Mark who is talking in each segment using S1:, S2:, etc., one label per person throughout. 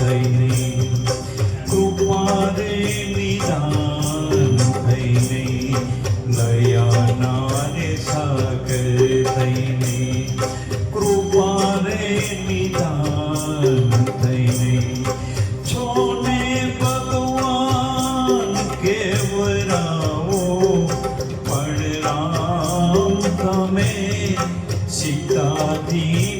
S1: થઈને કુમારે નિદાન થઈને નયાનાને સાગર થઈને કૃપારે નિદાન થઈને છોને ભગવાન કેવરાઓ પણ રામ તમે સીતાથી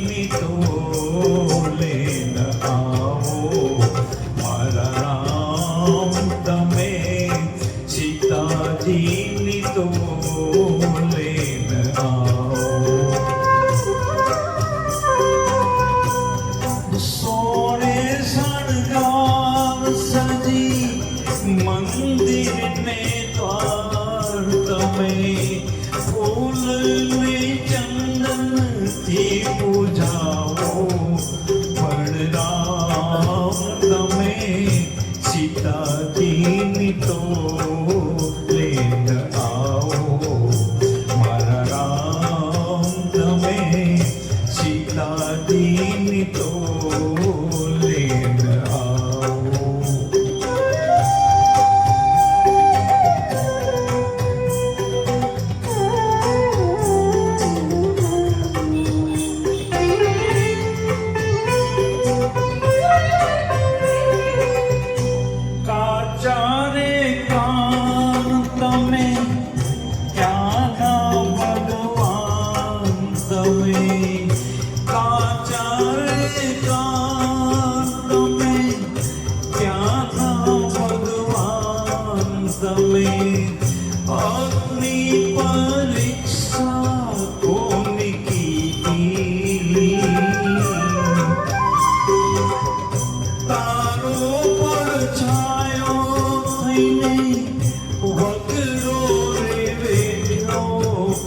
S1: પિતાજીની તો સોને શણગાર સજી મંદિરને દ્વાર તમે ફૂલ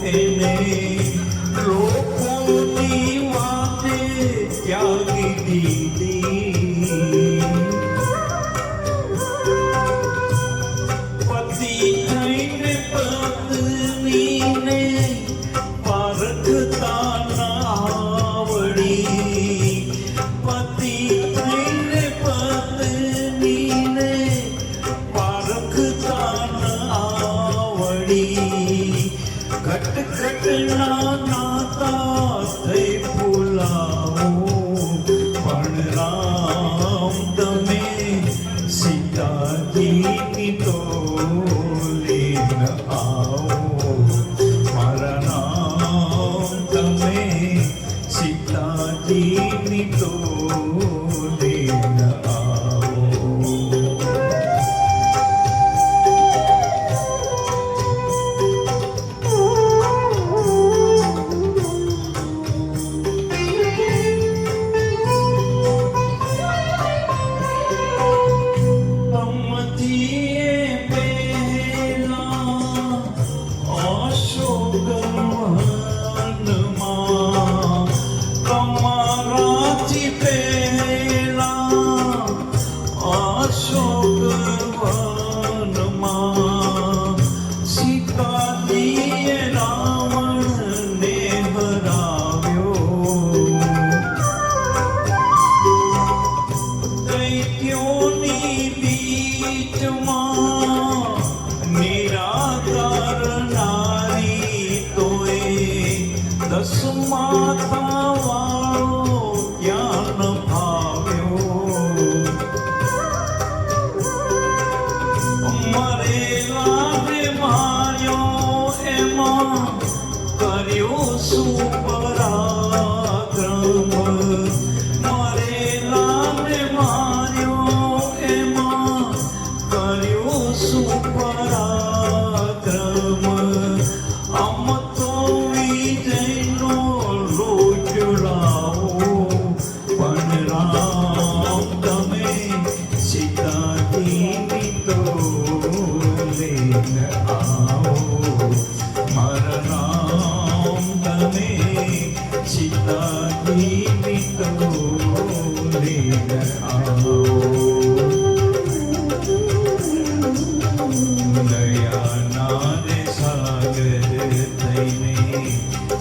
S1: Amen. તેના જ્ઞાતા થઈ ફૂલાવું So much.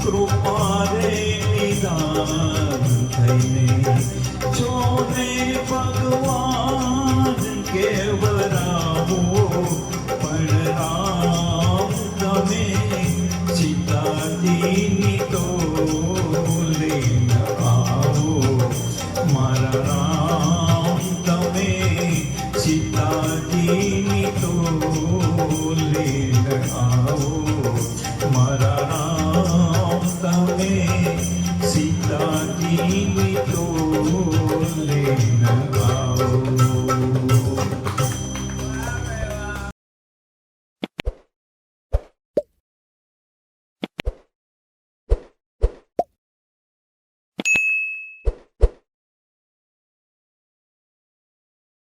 S1: કૃપારે નિદાન થઈને ચોરે પગ है सीता की तो लेना